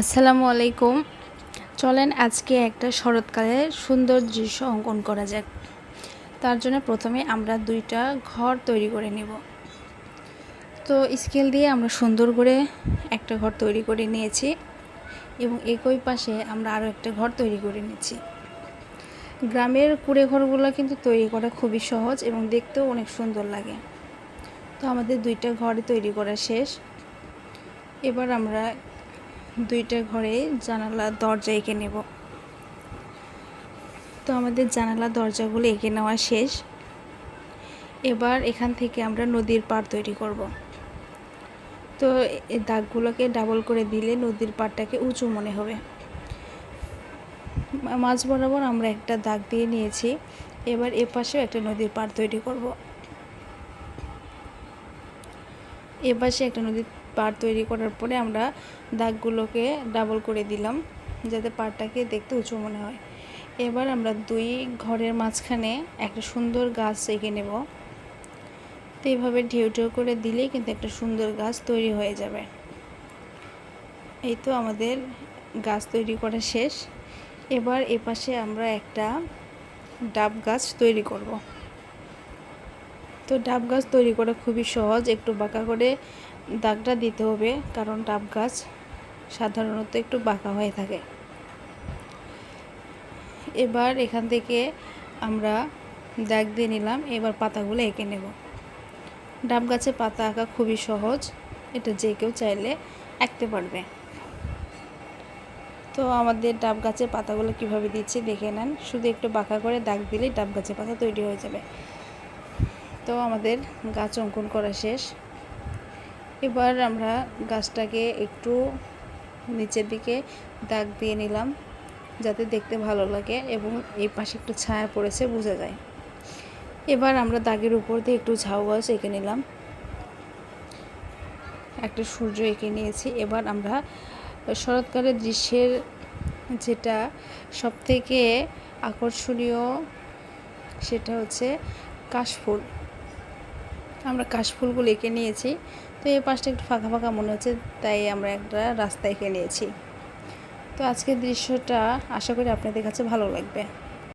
আসসালামু আলাইকুম। চলেন আজকে একটা শরৎকালের সুন্দর দৃশ্য অঙ্কন করা যাক। তার জন্য প্রথমে আমরা দুইটা ঘর তৈরি করে নেব। তো স্কেল দিয়ে আমরা সুন্দর করে একটা ঘর তৈরি করে নিয়েছি এবং একই পাশে আমরা আরও একটা ঘর তৈরি করে নিয়েছি। গ্রামের কুড়ে ঘরগুলো কিন্তু তৈরি করা খুবই সহজ এবং দেখতেও অনেক সুন্দর লাগে। তো আমাদের দুইটা ঘর তৈরি করা শেষ। এবার আমরা দুইটা ঘরে জানালা দরজা এঁকে নেব। তো আমাদের জানালা দরজাগুলো এঁকে নেওয়া শেষ। এবার এখান থেকে আমরা নদীর পাড় তৈরি করব। তো এই দাগগুলোকে ডাবল করে দিলে নদীর পাড়টাকে উঁচু মনে হবে। মাঝ বরাবর আমরা একটা দাগ দিয়ে নিয়েছি। এবার এ পাশেও একটা নদীর পাড় তৈরি করব। এ পাশে একটা নদীর পাড় তৈরি করার পরে আমরা দাগগুলোকে ডাবল করে দিলাম, যাতে পাড়টাকে দেখতে উঁচু মনে হয়। এবার আমরা দুই ঘরের মাঝখানে একটা সুন্দর গাছ এঁকে নেব। তো এইভাবে ঢেউ ঢেউ করে দিলেই কিন্তু একটা সুন্দর গাছ তৈরি হয়ে যাবে। এই তো আমাদের গাছ তৈরি করা শেষ। এবার এপাশে আমরা একটা ডাব গাছ তৈরি করব। তো ডাব গাছ তৈরি করা খুবই সহজ। একটু বাঁকা করে দাগটা দিতে হবে, কারণ ডাব গাছ সাধারণত একটু বাঁকা হয়ে থাকে। এবার এখান থেকে আমরা দাগ দিয়ে নিলাম, এবার পাতাগুলো এঁকে নেব। ডাব গাছে পাতা আঁকা খুবই সহজ, এটা যে কেউ চাইলে আঁকতে পারবে। তো আমাদের ডাব গাছের পাতাগুলো কীভাবে দিচ্ছি দেখে নেন। শুধু একটু বাঁকা করে দাগ দিলেই ডাব গাছের পাতা তৈরি হয়ে যাবে। তো আমাদের গাছ অঙ্কন করা শেষ। এবার আমরা গাছটাকে একটু নিচের দিকে দাগ দিয়ে নিলাম, যাতে দেখতে ভালো লাগে এবং এই পাশে একটু ছায়া পড়েছে বোঝা যায়। এবার আমরা দাগের উপর দিয়ে একটু ঝাউ গাছ এঁকে নিলাম। একটা সূর্য এঁকে নিয়েছি। এবার আমরা শরৎকালের দৃশ্যের যেটা সবথেকে আকর্ষণীয় সেটা হচ্ছে কাশফুল। আমরা কাশফুলগুলো এঁকে নিয়েছি। তো এই পাশটা একটু ফাঁকা ফাঁকা মনে হচ্ছে, তাই আমরা একটা রাস্তা এঁকে নিয়েছি। তো আজকের দৃশ্যটা আশা করি আপনাদের কাছে ভালো লাগবে।